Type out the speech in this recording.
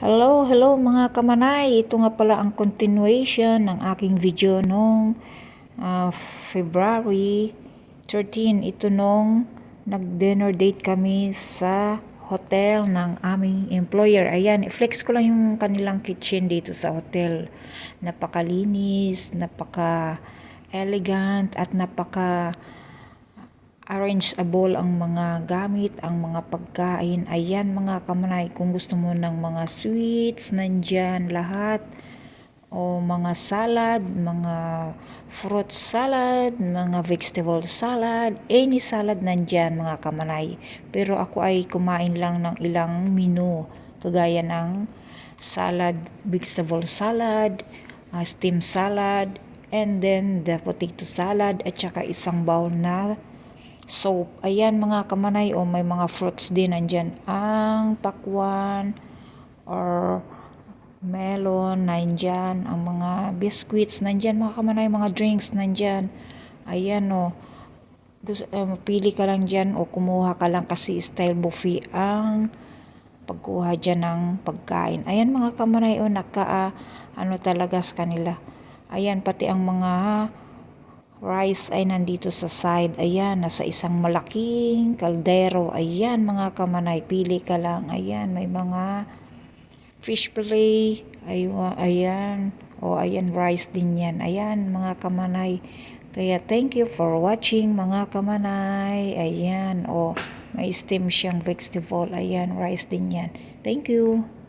Hello, hello mga kamanay. Ito nga pala ang continuation ng aking video nung ah, February 13. Ito nung nag-dinner date kami sa hotel ng aming employer. Ayan, i-flex ko lang yung kanilang kitchen dito sa hotel. Napakalinis, napaka-elegant at napaka arrangeable ang mga gamit, ang mga pagkain. Ayan mga kamanay, kung gusto mo ng mga sweets, nandyan lahat. O mga salad, mga fruit salad, mga vegetable salad, any salad nandyan mga kamanay. Pero ako ay kumain lang ng ilang menu, kagaya ng salad, vegetable salad, uh, steam salad, and then the potato salad, at saka isang bowl na soap. Ayan mga kamanay, o may mga fruits din nandyan. Ang pakwan, or melon, nandyan. Ang mga biscuits, nandyan mga kamanay, mga drinks, nandyan. Ayan o. Gusto, um, pili ka lang dyan o kumuha ka lang kasi style buffet ang pagkuha dyan ng pagkain. Ayan mga kamanay o naka uh, ano talaga sa kanila. Ayan pati ang mga rice ay nandito sa side. Ayan, nasa isang malaking kaldero. Ayan, mga kamanay, pili ka lang. Ayan, may mga fish fillet. Aywa, ayan. O, ayan, rice din yan. Ayan, mga kamanay. Kaya, thank you for watching, mga kamanay. Ayan, o, may steam siyang vegetable. Ayan, rice din yan. Thank you.